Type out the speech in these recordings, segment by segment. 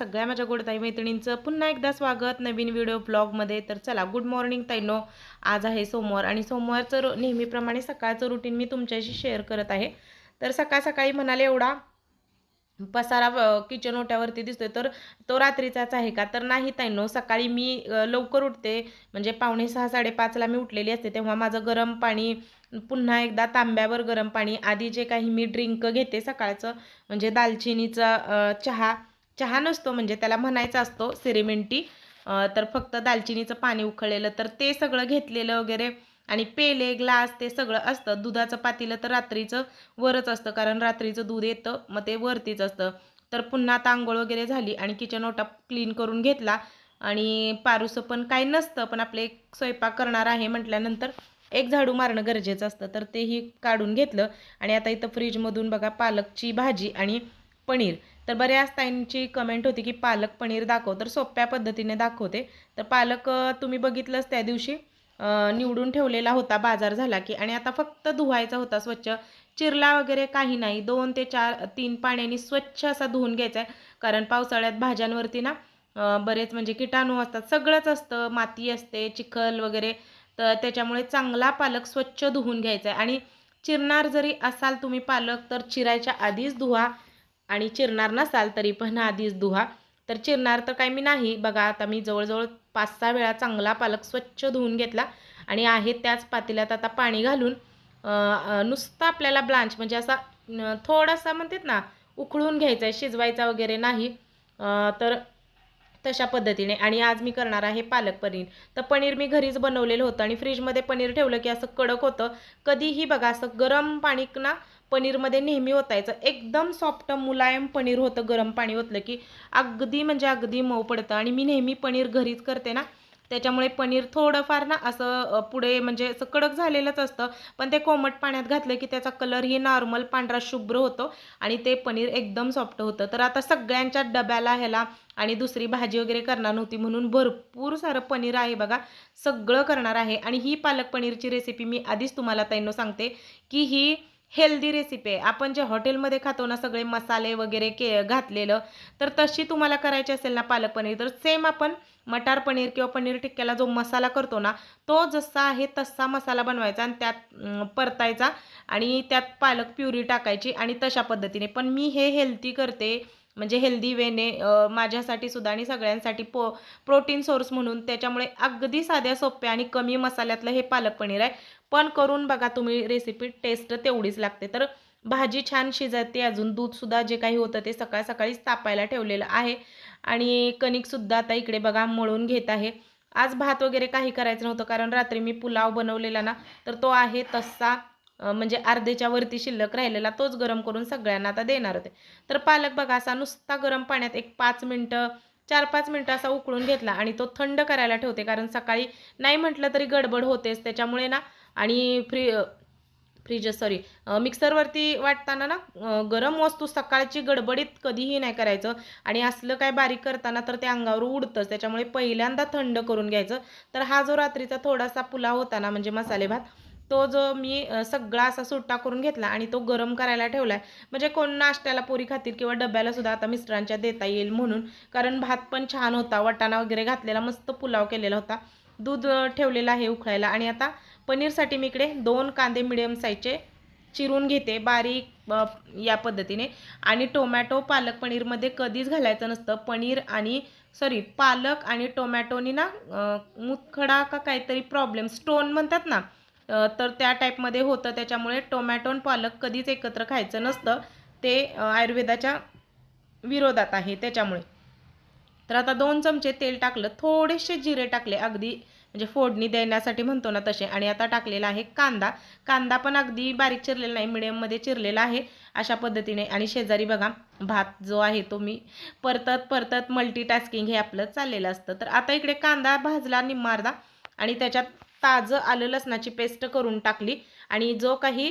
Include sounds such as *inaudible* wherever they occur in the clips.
सगळ्या माझ्या गोडताई मैत्रिणींचं पुन्हा एकदा स्वागत नवीन व्हिडिओ ब्लॉगमध्ये. तर चला गुड मॉर्निंग ताईनो. आज आहे सोमवार आणि सोमवारचं रो नेहमीप्रमाणे सकाळचं रुटीन मी तुमच्याशी शेअर करत आहे. तर सकाळ सकाळी म्हणाले एवढा पसारा किचन ओट्यावरती दिसतोय तर तो रात्रीचाच आहे का? तर नाही ताईनो सकाळी मी लवकर उठते. म्हणजे पावणे सहा साडेपाचला मी उठलेली असते. तेव्हा माझं गरम पाणी पुन्हा एकदा तांब्यावर गरम पाणी आधी जे काही मी ड्रिंक घेते सकाळचं म्हणजे दालचिनीचा चहा चहा नसतो म्हणजे त्याला म्हणायचा असतो सिरेमिंटी. तर फक्त दालचिनीचं पाणी उखळलेलं तर ते सगळं घेतलेलं वगैरे आणि पेले ग्लास ते सगळं असतं. दुधाचं पातीलं तर रात्रीचं वरच असतं कारण रात्रीचं दूध येतं मग ते वरतीच असतं. तर पुन्हा आता आंघोळ वगैरे झाली आणि किचन ओटा क्लीन करून घेतला आणि पारूसं पण काही नसतं पण आपले एक स्वयंपाक करणार आहे म्हटल्यानंतर एक झाडू मारणं गरजेचं असतं तर तेही काढून घेतलं. आणि आता इथं फ्रीजमधून बघा पालकची भाजी आणि पनीर. तर बऱ्याच ताईंची कमेंट होती की पालक पनीर दाखव. तर सोप्या पद्धतीने दाखवते. तर पालक तुम्ही बघितलंच त्या दिवशी निवडून ठेवलेला होता बाजार झाला की. आणि आता फक्त धुवायचा होता स्वच्छ. चिरला वगैरे काही नाही. दोन ते चार तीन पाण्याने स्वच्छ असा धुवून घ्यायचा आहे. कारण पावसाळ्यात भाज्यांवरती ना बरेच म्हणजे किटाणू असतात. सगळंच असतं. माती असते चिखल वगैरे. तर त्याच्यामुळे चांगला पालक स्वच्छ धुवून घ्यायचा आहे. आणि चिरणार जरी असाल तुम्ही पालक तर चिरायच्या आधीच धुवा. आणि चिरणार नसाल तरी पण आधीच धुवा तर चिरणार तर काय मी नाही. बघा आता मी जवळजवळ पाच सहा वेळा चांगला पालक स्वच्छ धुवून घेतला आणि आहे त्याच पातेल्यात आता पाणी घालून नुसता आपल्याला ब्लांच म्हणजे असा थोडासा म्हणतात ना उकळून घ्यायचा आहे शिजवायचा वगैरे नाही. तर तशा पद्धतीने. आणि आज मी करणार आहे पालक पनीर. तर पनीर मी घरीच बनवलेलं होतं आणि फ्रीजमध्ये पनीर ठेवलं की असं कडक होतं. कधीही बघा असं गरम पाणी ना पनीरमध्ये नेहमी ओतायचं. एकदम सॉफ्ट मुलायम पनीर होतं गरम पाणी ओतलं की अगदी म्हणजे अगदी मऊ पडतं. आणि मी नेहमी पनीर घरीच करते ना. त्याच्यामुळे पनीर थोडंफार ना असं पुढे म्हणजे असं कडक झालेलंच असतं. पण ते कोमट पाण्यात घातलं की त्याचा कलरही नॉर्मल पांढरा शुभ्र होतो. आणि ते पनीर एकदम सॉफ्ट होतं. तर आता सगळ्यांच्या डब्याला ह्याला आणि दुसरी भाजी वगैरे करणार नव्हती म्हणून भरपूर सारं पनीर आहे बघा. सगळं करणार आहे. आणि ही पालक पनीरची रेसिपी मी आधीच तुम्हाला ताईंनो सांगते की ही हेल्दी रेसिपी आहे. आपण जे हॉटेलमध्ये खातो ना सगळे मसाले वगैरे के घातलेलं तर तशी तुम्हाला करायची असेल ना पालक पनीर तर सेम आपण मटार पनीर किंवा पनीर टिक्क्याला जो मसाला करतो ना तो जसा आहे तसा मसाला बनवायचा आणि त्यात परतायचा आणि त्यात पालक प्युरी टाकायची आणि तशा पद्धतीने. पण मी हे हेल्दी करते म्हणजे हेल्दी वेने माझ्यासाठी सुद्धा आणि सगळ्यांसाठी पो प्रोटीन सोर्स म्हणून. त्याच्यामुळे अगदी साध्या सोप्या आणि कमी मसाल्यातलं हे पालक पनीर आहे. पण करून बघा तुम्ही रेसिपी टेस्ट तेवढीच लागते. तर भाजी छान शिजते अजून दूधसुद्धा जे काही होतं ते सकाळ सकाळीच तापायला ठेवलेलं आहे. आणि कणिकसुद्धा आता इकडे बघा मळून घेत आहे. आज भात वगैरे काही करायचं नव्हतं कारण रात्री मी पुलाव बनवलेला ना तर तो आहे तसा म्हणजे अर्धेच्या वरती शिल्लक राहिलेला तोच गरम करून सगळ्यांना आता देणार होते. तर पालक बघा असा नुसता गरम पाण्यात एक पाच मिनटं चार पाच मिनटं असा उकळून घेतला आणि तो थंड करायला ठेवते. कारण सकाळी नाही म्हटलं तरी गडबड होतेच. त्याच्यामुळे ना आणि फ्री फ्रीज सॉरी मिक्सरवरती वाटताना ना गरम वस्तू सकाळची गडबडीत कधीही नाही करायचं. आणि असलं काय बारीक करताना तर ते अंगावर उडतंच. त्याच्यामुळे पहिल्यांदा थंड करून घ्यायचं. तर हा जो रात्रीचा थोडासा पुलाव होता ना म्हणजे मसाले भात तो जो मी सगळा असा सुट्टा करून घेतला आणि तो गरम करायला ठेवला आहे म्हणजे कोण नाश्त्याला पोरी खातील किंवा डब्याला सुद्धा आता मिस्टरांच्या देता येईल म्हणून. कारण भात पण छान होता. वटाणा वगैरे घातलेला मस्त पुलाव केलेला होता. दूध ठेवलेलं आहे उकळायला. आणि आता पनीरसाठी मी इकडे दोन कांदे मिडियम साईजचे चिरून घेते बारीक या पद्धतीने. आणि टोमॅटो पालक पनीरमध्ये कधीच घालायचं नसतं. पनीर आणि सॉरी पालक आणि टोमॅटोनी ना मुतखडा का काहीतरी प्रॉब्लेम स्टोन म्हणतात ना तर त्या टाईपमध्ये होतं. त्याच्यामुळे टोमॅटो आणि पालक कधीच एकत्र खायचं नसतं. ते आयुर्वेदाच्या विरोधात आहे त्याच्यामुळे. तर आता दोन चमचे तेल टाकलं. थोडेसे जिरे टाकले अगदी. म्हणजे फोडणी देण्यासाठी म्हणतो ना तसे. आणि आता टाकलेला आहे कांदा. कांदा पण अगदी बारीक चिरलेला नाही मिडियममध्ये चिरलेला आहे अशा पद्धतीने. आणि शेजारी बघा भात जो आहे तो मी परतत परतत मल्टीटास्किंग हे आपलं चाललेलं असतं. तर आता इकडे कांदा भाजला निम्मार्धा आणि त्याच्यात ताजं आलं लसणाची पेस्ट करून टाकली. आणि जो काही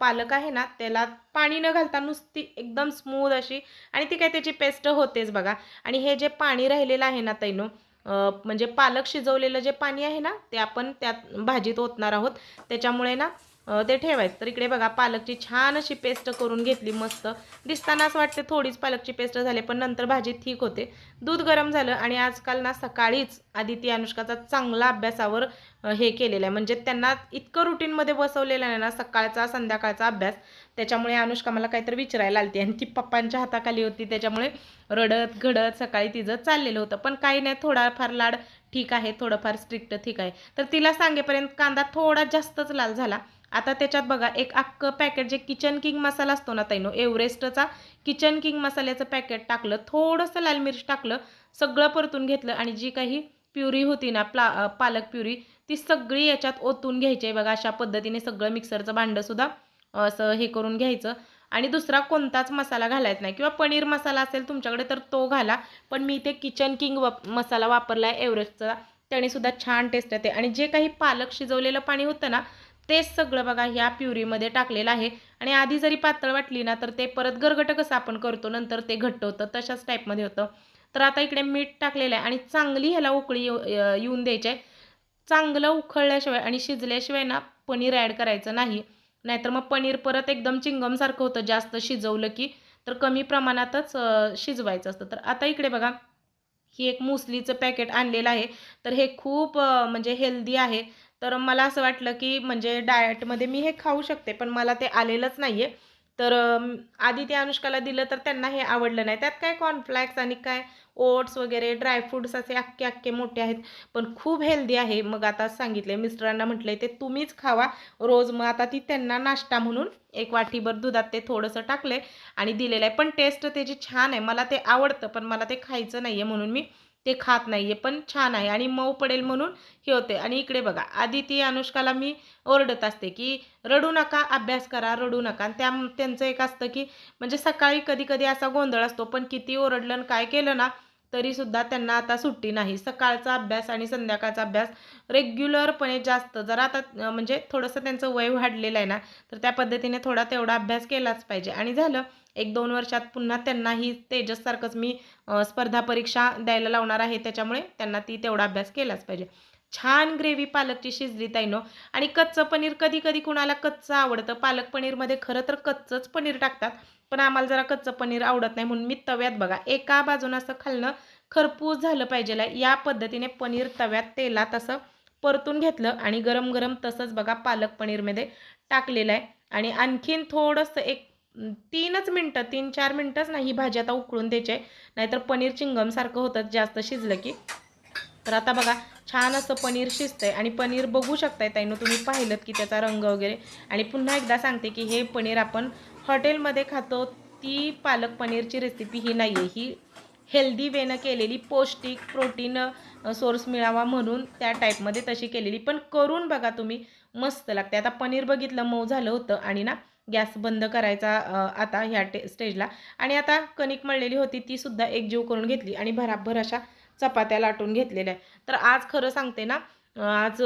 पालक आहे ना त्याला पाणी न घालता नुसती एकदम स्मूथ अशी आणि ती काय त्याची पेस्ट होतेच बघा. आणि हे जे पाणी राहिलेलं आहे ना तैनो म्हणजे पालक शिजवलेलं जे पाणी आहे ना ते आपण त्यात भाजीत ओतणार आहोत. त्याच्यामुळे ना ते ठेवायचं. तर इकडे बघा पालकची छान अशी पेस्ट करून घेतली मस्त. दिसताना असं वाटते थोडीच पालकची पेस्ट झाली पण नंतर भाजी ठीक होते. दूध गरम झालं आणि आजकाल ना सकाळीच आदिती अनुष्काचा चांगला अभ्यासावर हे केलेलं आहे. म्हणजे त्यांना इतकं रुटीनमध्ये बसवलेलं आहे ना सकाळचा संध्याकाळचा अभ्यास. त्याच्यामुळे अनुष्का मला काहीतरी विचारायला आलती आणि ती पप्पांच्या हाताखाली होती. त्याच्यामुळे रडत घडत सकाळी तिचं चाललेलं होतं. पण काही नाही थोडाफार लाड ठीक आहे थोडंफार स्ट्रिक्ट ठीक आहे. तर तिला सांगेपर्यंत कांदा थोडा जास्तच लाल झाला. आता त्याच्यात बघा एक अख्खं पॅकेट जे किचन किंग मसाला असतो ना ताईनो एव्हरेस्टचा किचन किंग मसाल्याचं पॅकेट टाकलं थोडंसं लाल मिरच टाकलं सगळं परतून घेतलं आणि जी काही प्युरी होती ना प्ला पालक प्युरी ती सगळी याच्यात ओतून घ्यायची आहे. बघा अशा पद्धतीने सगळं मिक्सरचं भांडंसुद्धा असं हे करून घ्यायचं. आणि दुसरा कोणताच मसाला घालायचा नाही. किंवा पनीर मसाला असेल तुमच्याकडे तर तो घाला पण मी ते किचन किंग वप मसाला वापरला आहे एव्हरेस्टचा. त्याने सुद्धा छान टेस्ट येते. आणि जे काही पालक शिजवलेलं पाणी होतं ना तेच सगळं बघा ह्या प्युरीमध्ये टाकलेलं आहे. आणि आधी जरी पातळ वाटली ना तर ते परत गरगट कसं आपण करतो नंतर ते घट्ट होतं तशाच टाईपमध्ये होतं. तर आता इकडे मीठ टाकलेलं आहे आणि चांगली ह्याला उकळी येऊ- येऊन द्यायची आहे. चांगलं उखळल्याशिवाय आणि शिजल्याशिवाय ना पनीर ॲड करायचं नाही. नाहीतर मग पनीर परत एकदम चिंगमसारखं होतं जास्त शिजवलं की तर कमी प्रमाणातच शिजवायचं असतं. तर आता इकडे बघा ही एक मुसलीचं पॅकेट आणलेलं आहे. तर हे खूप म्हणजे हेल्दी आहे. तर मला असं वाटलं की म्हणजे डाएटमध्ये मी हे खाऊ शकते पण मला ते आलेलंच नाही आहे तर आधी ते अनुष्काला दिलं तर त्यांना हे आवडलं नाही. त्यात काय कॉर्नफ्लॅक्स आणि काय ओट्स वगैरे ड्रायफ्रूट्स असे अख्खे अख्खे मोठे आहेत. पण खूप हेल्दी आहे. मग आता सांगितले मिस्टरांना म्हटलंय ते तुम्हीच खावा. रोज मग आता ती त्यांना नाश्ता म्हणून एक वाटीभर दुधात ते थोडंसं टाकले आणि दिलेलं आहे. पण टेस्ट त्याची छान आहे. मला ते आवडतं पण मला ते खायचं नाही आहे म्हणून मी ते खात नाही आहे पण छान आहे. आणि मऊ पडेल म्हणून हे होते. आणि इकडे बघा आधी ती अनुष्काला मी ओरडत असते की रडू नका अभ्यास करा रडू नका. आणि त्या त्यांचं एक असतं की म्हणजे सकाळी कधी कधी असा गोंधळ असतो पण किती ओरडलं आणि काय केलं ना तरीसुद्धा त्यांना आता सुट्टी नाही. सकाळचा अभ्यास आणि संध्याकाळचा अभ्यास रेग्युलरपणे जास्त. जरा आता म्हणजे थोडंसं त्यांचं वय वाढलेलं आहे ना तर त्या पद्धतीने थोडा तेवढा अभ्यास केलाच पाहिजे. आणि झालं एक दोन वर्षात पुन्हा त्यांनाही तेजससारखंच मी स्पर्धा परीक्षा द्यायला लावणार आहे. त्याच्यामुळे त्यांना ती तेवढा अभ्यास केलाच पाहिजे. छान ग्रेव्ही पालकची शिजली ताईनो. आणि कच्चं पनीर कधी कधी कुणाला कच्चं आवडतं? पालक पनीरमध्ये खरं तर कच्चंच पनीर टाकतात. पण आम्हाला जरा कच्चं पनीर आवडत नाही म्हणून मी तव्यात बघा. एका बाजूनं असं खालणं खरपूस झालं पाहिजे या पद्धतीने पनीर तव्यात तेलात असं परतून घेतलं आणि गरम गरम तसंच बघा पालक पनीरमध्ये टाकलेलं आहे. आणि आणखीन थोडंसं एक तीनच मिनटं तीन चार मिनटंच नाही ही भाजी आता उकळून द्यायची आहे. नाहीतर पनीर चिंगमसारखं होतं जास्त शिजलं की. तर आता बघा छान असं पनीर शिजतंय आणि पनीर बघू शकताय ताईनं तुम्ही पाहिलं की त्याचा रंग वगैरे. आणि पुन्हा एकदा सांगते की हे पनीर आपण हॉटेलमध्ये खातो ती पालक पनीरची रेसिपी ही नाही आहे ही हेल्दी वेनं केलेली पौष्टिक प्रोटीन सोर्स मिळावा म्हणून त्या टाईपमध्ये तशी केलेली. पण करून बघा तुम्ही मस्त लागते आता पनीर बघितलं मऊ झालं होतं आणि ना गॅस बंद करायचा आता ह्या टे स्टेजला. आणि आता कणिक मळलेली होती ती सुद्धा एकजीव करून घेतली आणि भराभर अशा चपात्या लाटून घेतलेल्या आहे तर आज खरं सांगते ना आज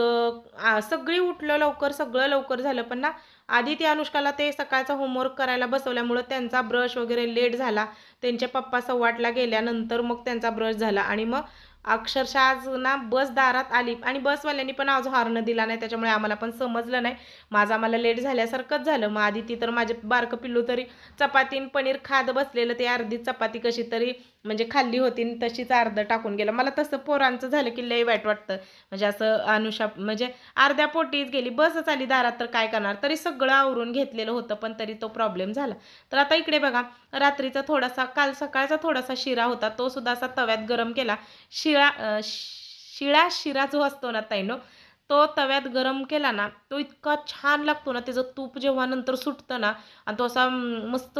सगळी उठलं लवकर सगळं लवकर झालं पण ना आधी ते अनुष्काला ते सकाळचा होमवर्क करायला बसवल्यामुळं त्यांचा ब्रश वगैरे लेट झाला. त्यांचे पप्पा सव्वाटला गेल्यानंतर मग त्यांचा ब्रश झाला आणि मग अक्षरशः आज ना बस दारात आली आणि बसवाल्यांनी पण आज हॉर्न दिला नाही त्याच्यामुळे आम्हाला पण समजलं नाही. माझं आम्हाला लेट झाल्यासारखंच झालं. मग आधी ती तर माझे बारकं पिल्लू तरी चपातीन पनीर खाद बसलेलं ते अर्धी चपाती कशी तरी म्हणजे खाल्ली होती तशीच अर्धं टाकून गेलं. मला तसं पोरांचं झालं की लई वाईट वाटतं. म्हणजे असं अनुषा म्हणजे अर्ध्या पोटीच गेली बसच आली दारात तर काय करणार? तरी सगळं आवरून घेतलेलं होतं पण तरी तो प्रॉब्लेम झाला. तर आता इकडे बघा रात्रीचा थोडासा काल सकाळचा थोडासा शिरा होता तो सुद्धा असा तव्यात गरम केला. शिळा शिळा शिरा जो असतो ना ताईनो तो तव्यात गरम केला ना तो इतका छान लागतो ना त्याचं तूप जेव्हा नंतर सुटतं ना आणि तो असा मस्त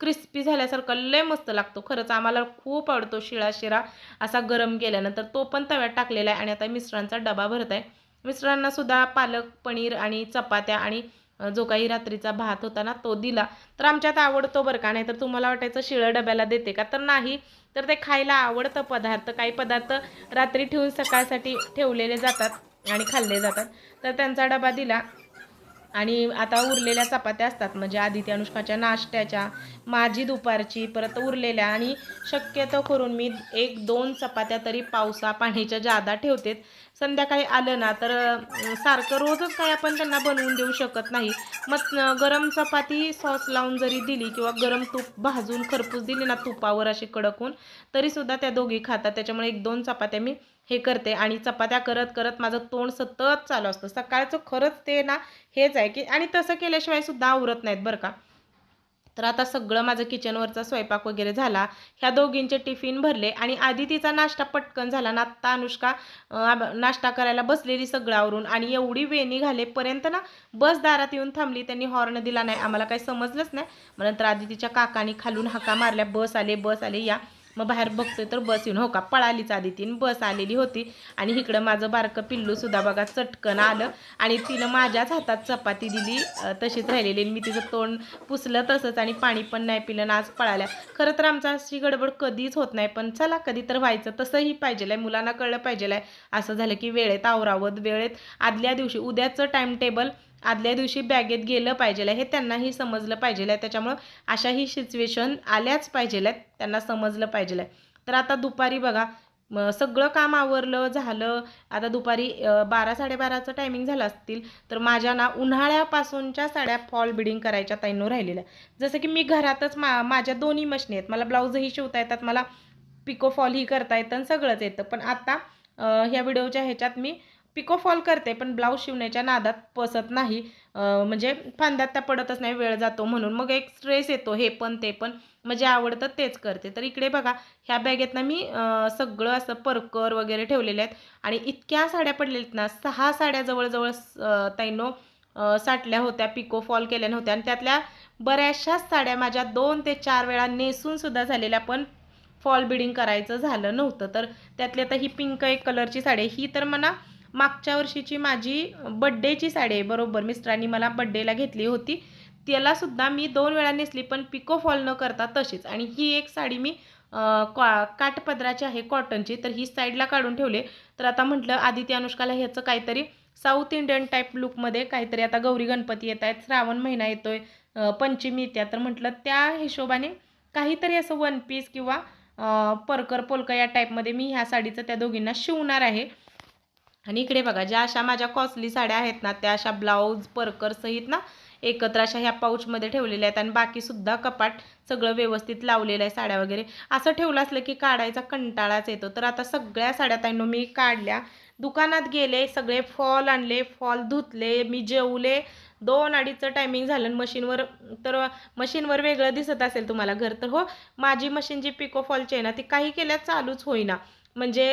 क्रिस्पी झाल्यासारखा लय मस्त लागतो. खरंच आम्हाला खूप आवडतो शिळा शिरा असा गरम केल्यानंतर. तो पण तव्यात टाकलेला आहे आणि आता मिस्टरांचा डबा भरत आहे. मिस्टरांनासुद्धा पालक पनीर आणि चपात्या आणि जो काही रात्रीचा भात होता ना तो दिला. तर आमच्यात आवडतो बरं का? नाही तर तुम्हाला वाटायचं शिळं डब्याला देते का? तर नाही. तर ते खायला आवडतं पदार्थ. काही पदार्थ रात्री ठेवून सकाळसाठी ठेवलेले जातात आणि खाल्ले जातात. तर त्यांचा डबा दिला. आणि आता उरलेल्या चपात्या असतात म्हणजे आदिती अनुष्काच्या नाश्त्याच्या माझी दुपारची परत उरलेल्या आणि शक्यतो करून मी एक दोन चपात्या तरी पावसा पाण्याच्या जादा ठेवतेत. संध्याकाळी आलं ना तर सारखं रोजच काही आपण त्यांना बनवून देऊ शकत नाही. मग गरम चपाती सॉस लावून जरी दिली किंवा गरम तूप भाजून खरपूस दिली ना तुपावर अशी कडकून तरीसुद्धा त्या दोघी खातात. त्याच्यामुळे एक दोन चपात्या मी हे करते आणि चपात्या करत करत माझं तोंड सतत चालू असतं. सकाळचं खरंच ते ना हेच आहे की आणि तसं केल्याशिवाय सुद्धा आवरत नाहीत बरं का. तर आता सगळं माझं किचनवरचा स्वयंपाक वगैरे झाला. ह्या दोघींचे टिफिन भरले आणि आधी तिचा नाश्ता पटकन झाला ना आत्ता अनुष्का नाश्ता करायला बसलेली सगळं आवरून आणि एवढी वेणी घालेपर्यंत ना बस दारात येऊन थांबली. त्यांनी हॉर्न दिला नाही. आम्हाला काही समजलंच नाही. मग नंतर आधी तिच्या काकानी खालून हाका मारल्या. बस आले बस आले या. मग बाहेर बघतोय तर बस येऊन हो का? पळालीच आधी तीन बस आलेली होती. आणि इकडं माझं बारकं पिल्लू सुद्धा बघा चटकन आलं. आणि तिनं माझ्याच हातात चपाती दिली तशीच राहिलेली. मी तिचं तोंड पुसलं तसंच आणि पाणी पण नाही पिलं आज पळाल्या. खरं तर आमचा अशी गडबड कधीच होत नाही पण चला कधी तर व्हायचं. तसंही पाहिजेल आहे मुलांना कळलं पाहिजे आहे असं झालं की वेळेत आवरावत वेळेत आदल्या दिवशी उद्याचं टाईम टेबल आदल्या दिवशी बॅगेत गेलं पाहिजे हे त्यांनाही समजलं पाहिजे आहे. त्याच्यामुळं अशाही सिच्युएशन आल्याच पाहिजे आहेत त्यांना समजलं पाहिजे आहे. तर आता दुपारी बघा सगळं काम आवरलं झालं. आता दुपारी बारा साडेबाराचं टायमिंग झालं असतील तर माझ्या ना उन्हाळ्यापासूनच्या साड्या फॉल बिडिंग करायच्या ताईंनो राहिलेल्या जसं की मी घरातच मा माझ्या दोन्ही मशनी आहेत. मला ब्लाऊजही शिवता येतात मला पिको फॉलही करता येतं आणि सगळंच येतं. पण आता ह्या व्हिडिओच्या ह्याच्यात मी पिको फॉल करते पण ब्लाऊज शिवण्याच्या नादात पसत नाही. म्हणजे फांद्यात त्या पडतच नाही वेळ जातो म्हणून. मग एक स्ट्रेस येतो हे पण ते पण. म्हणजे आवडतं तेच करते. तर इकडे बघा ह्या बॅगेतनं मी सगळं असं परकर वगैरे ठेवलेले आहेत. आणि इतक्या साड्या पडलेल्या आहेत ना सहा साड्या जवळजवळ ताईनो साठल्या होत्या पिको फॉल केल्या नव्हत्या. आणि त्यातल्या बऱ्याचशाच साड्या माझ्या दोन ते चार वेळा नेसूनसुद्धा झालेल्या पण फॉल बिडिंग करायचं झालं नव्हतं. तर त्यातली आता ही पिंक एक कलरची साडी ही तर मला मागच्या वर्षीची माझी बड्डेची साडी आहे बरोबर. मिस्टरांनी मला बड्डेला घेतली होती. त्यालासुद्धा मी दोन वेळा नेसली पण पिको फॉल न करता तशीच. आणि ही एक साडी मी अं, काठपदराची आहे कॉटनची तर ही साईडला काढून ठेवले. तर आता म्हटलं आदिती अनुष्काला ह्याचं काहीतरी साऊथ इंडियन टाईप लुकमध्ये काहीतरी आता गौरी गणपती येत आहेत श्रावण महिना येतोय पंचमी येत्या. तर म्हटलं त्या हिशोबाने काहीतरी असं वन पीस किंवा परकर पोलका या टाईपमध्ये मी ह्या साडीचं त्या दोघींना शिवणार आहे. आणि इकडे बघा ज्या अशा माझ्या कॉस्टली साड्या आहेत ना त्या अशा ब्लाऊज परकरसहित ना एकत्र अशा ह्या पाऊचमध्ये ठेवलेल्या आहेत. आणि बाकीसुद्धा कपाट सगळं व्यवस्थित लावलेलं आहे साड्या वगैरे. असं ठेवलं असलं की काढायचा कंटाळाच येतो. तर आता सगळ्या साड्या ताईंनो मी काढल्या. दुकानात गेले सगळे फॉल आणले फॉल धुतले मी जेवले. दोन अडीचचं टायमिंग झालं आणि मशीनवर तर मशीनवर वेगळं दिसत असेल तुम्हाला घर. तर हो माझी मशीन जी पिको फॉलची आहे ना ती काही केल्या चालूच होईना. म्हणजे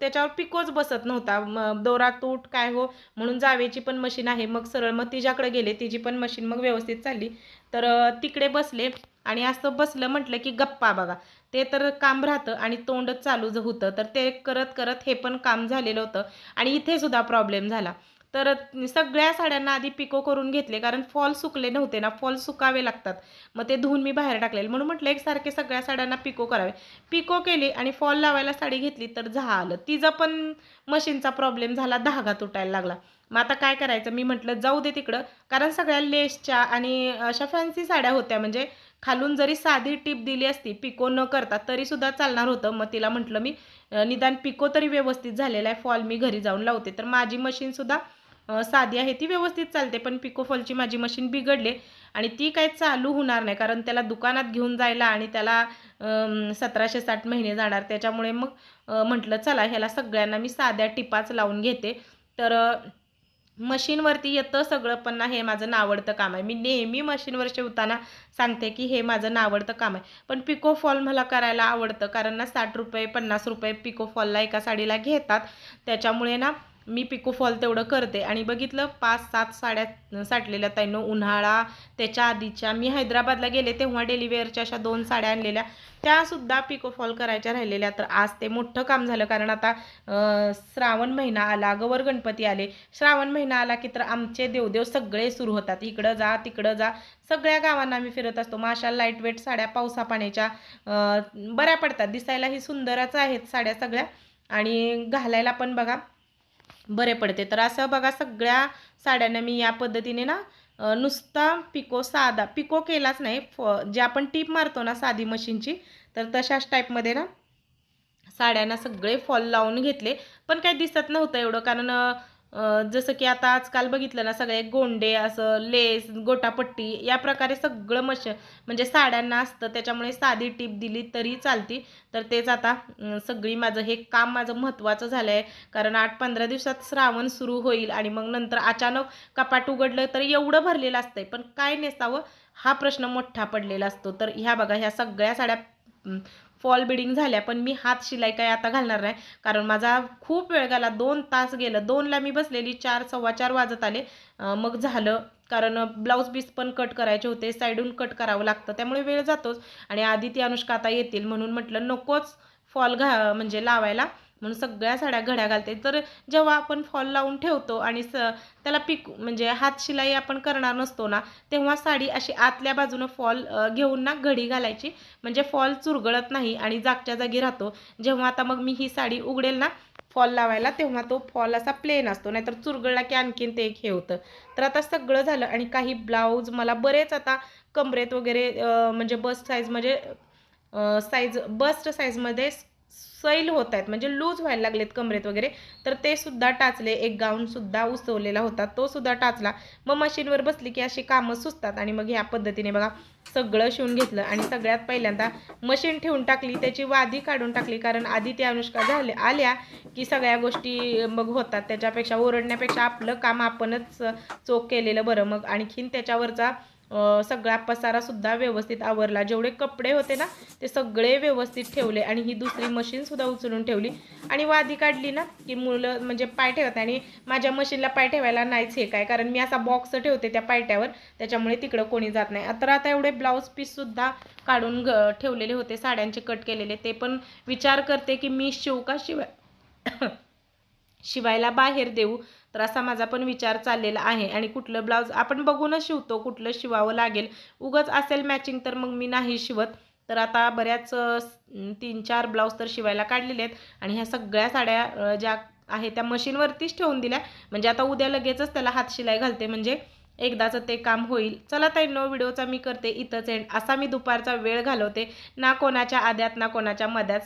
त्याच्यावर पिकोच बसत नव्हता. मग दोरा तूट काय हो म्हणून जावेची पण मशीन आहे. मग सरळ मग तिच्याकडे गेले. तिची पण मशीन मग व्यवस्थित चालली. तर तिकडे बसले आणि असं बसलं म्हटलं की गप्पा बघा. ते तर काम राहतं आणि तोंडच चालू होतं. तर ते करत करत हे पण काम झालेलं होतं. आणि इथे सुद्धा प्रॉब्लेम झाला. तर सगळ्या साड्यांना आधी पिको करून घेतले कारण फॉल सुकले नव्हते ना फॉल सुकावे लागतात. मग ते धुवून मी बाहेर टाकलेले. म्हणून म्हटलं एकसारखे सगळ्या साड्यांना पिको करावे. पिको केली आणि फॉल लावायला साडी घेतली तर झालं. तिचा पण मशीनचा प्रॉब्लेम झाला धागा तुटायला लागला. मग आता काय करायचं? मी म्हटलं जाऊ दे तिकडं. कारण सगळ्या लेसच्या आणि अशा फॅन्सी साड्या होत्या. म्हणजे खालून जरी साधी टीप दिली असती पिको न करता तरीसुद्धा चालणार होतं. मग तिला म्हटलं मी निदान पिको तरी व्यवस्थित झालेला आहे. फॉल मी घरी जाऊन लावते. तर माझी मशीनसुद्धा साधी आहे ती व्यवस्थित चालते पण पिकोफॉलची माझी मशीन बिघडले आणि ती काय चालू होणार नाही कारण त्याला दुकानात घेऊन जायला आणि त्याला सतराशे साठ महिने जाणार त्याच्यामुळे मग म्हटलं चला ह्याला सगळ्यांना मी साध्या टिपाच लावून घेते. तर मशीनवरती येतं सगळं पण ना हे माझं नावडतं काम आहे. मी नेहमी मशीनवर शिवताना सांगते की हे माझं नावडतं काम आहे. पण पिको फॉल मला करायला आवडतं कारण ना साठ रुपये पन्नास रुपये पिको फॉलला एका साडीला घेतात. त्याच्यामुळे ना मी पिकोफॉल तेवढं करते. आणि बघितलं पाच सात साड्या साठलेल्या ताईनं उन्हाळा त्याच्या आधीच्या. मी हैदराबादला गेले तेव्हा डेलिवेअरच्या अशा दोन साड्या आणलेल्या. त्यासुद्धा पिकोफॉल करायच्या राहिलेल्या. तर आज ते मोठं काम झालं. कारण आता श्रावण महिना आला गवर गणपती आले. श्रावण महिना आला की तर आमचे देवदेव सगळे सुरू होतात. इकडं जा तिकडं जा. सगळ्या गावांना आम्ही फिरत असतो. मग अशा लाइट वेट साड्या पावसा पाण्याच्या बऱ्या पडतात. दिसायलाही सुंदरच आहेत साड्या सगळ्या. आणि घालायला पण बघा बरे पडते. तर असं बघा सगळ्या साड्यांना मी या पद्धतीने ना नुसता पिको साधा पिको केलाच नाही. फ जे आपण टीप मारतो ना साधी मशीनची तर तशाच टाईपमध्ये ना साड्यांना सगळे फॉल लावून घेतले. पण काही दिसत नव्हतं एवढं कारण जसं की आता आजकाल बघितलं ना सगळे गोंडे असं लेस गोटापट्टी या प्रकारे सगळं मश म्हणजे साड्यांना असतं त्याच्यामुळे साधी टीप दिली तरी चालती. तर तेच आता सगळी माझं हे काम माझं महत्त्वाचं झालं आहे कारण आठ पंधरा दिवसात श्रावण सुरू होईल आणि मग नंतर अचानक कपाट उघडलं तर एवढं भरलेलं असतंय. पण काय नेसावं? हा प्रश्न मोठा पडलेला असतो. तर ह्या बघा ह्या सगळ्या साड्या फॉल बिडिंग झाल्या पण मी हात शिलाई काय आता घालणार नाही. कारण माझा खूप वेळ गेला दोन तास गेलं. दोनला मी बसलेली चार सव्वा चार वाजत आले. मग झालं. कारण ब्लाऊज पीस पण कट करायचे होते साईडून कट करावं लागतं त्यामुळे वेळ जातोच. आणि आधी ती अनुष्का आता येतील म्हणून म्हटलं नकोच फॉल घा म्हणजे लावायला. म्हणून सगळ्या साड्या घड्या घालते. तर जेव्हा आपण फॉल लावून ठेवतो आणि स त्याला पिक म्हणजे हात शिलाई आपण करणार नसतो ना तेव्हा साडी अशी आतल्या बाजूनं फॉल घेऊन ना घडी घालायची. म्हणजे फॉल चुरगळत नाही आणि जागच्या जागी राहतो. जेव्हा आता मग मी ही साडी उघडेल ना फॉल लावायला तेव्हा तो फॉल असा प्लेन असतो. नाहीतर चुरगळला की आणखीन ते एक हे होतं. तर आता सगळं झालं आणि काही ब्लाऊज मला बरेच आता कमरेत वगैरे म्हणजे बस्ट साईज म्हणजे साईज बस्ट साईजमध्ये सैल होत आहेत म्हणजे लूज व्हायला लागलेत कमरेत वगैरे तर ते सुद्धा टाचले. एक गाऊनसुद्धा उसवलेला होता तो सुद्धा टाचला. मग मशीनवर बसली की अशी कामं सुचतात आणि मग ह्या पद्धतीने बघा सगळं शिवून घेतलं आणि सगळ्यात पहिल्यांदा मशीन ठेवून टाकली त्याची वादी काढून टाकली कारण आधी त्या अनुष्का झाल्या आल्या की सगळ्या गोष्टी मग होतात. त्याच्यापेक्षा ओरडण्यापेक्षा आपलं काम आपणच चोख केलेलं बरं मग. आणखीन त्याच्यावरचा सगळा पसारासुद्धा व्यवस्थित आवरला. जेवढे कपडे होते ना ते सगळे व्यवस्थित ठेवले आणि ही दुसरी मशीनसुद्धा उचलून ठेवली. आणि वादी काढली ना की मुलं म्हणजे पाय ठेवत आणि माझ्या मशीनला पाय ठेवायला नाहीच हे काय कारण मी असा बॉक्स ठेवते त्या पायट्यावर त्याच्यामुळे तिकडं कोणी जात नाही. तर आता एवढे ब्लाऊज पीससुद्धा काढून ग ठेवलेले होते साड्यांचे कट केलेले. ते पण विचार करते की मी शिव का शिवाय? *coughs* शिवायला बाहेर देऊ? तर असा माझा पण विचार चाललेला आहे. आणि कुठलं ब्लाऊज आपण बघूनच शिवतो कुठलं शिवावं लागेल. उगच असेल मॅचिंग तर मग मी नाही शिवत. तर आता बऱ्याच तीन चार ब्लाऊज तर शिवायला काढलेले आहेत. आणि ह्या सगळ्या साड्या ज्या आहे त्या मशीनवरतीच ठेवून दिल्या. म्हणजे आता उद्या लगेचच त्याला हात शिलाई घालते. म्हणजे एकदाचं ते काम होईल. चला ताई नो व्हिडिओचा मी करते. इथंच एंड असा मी दुपारचा वेळ घालवते. ना कोणाच्या आद्यात ना कोणाच्या मध्यात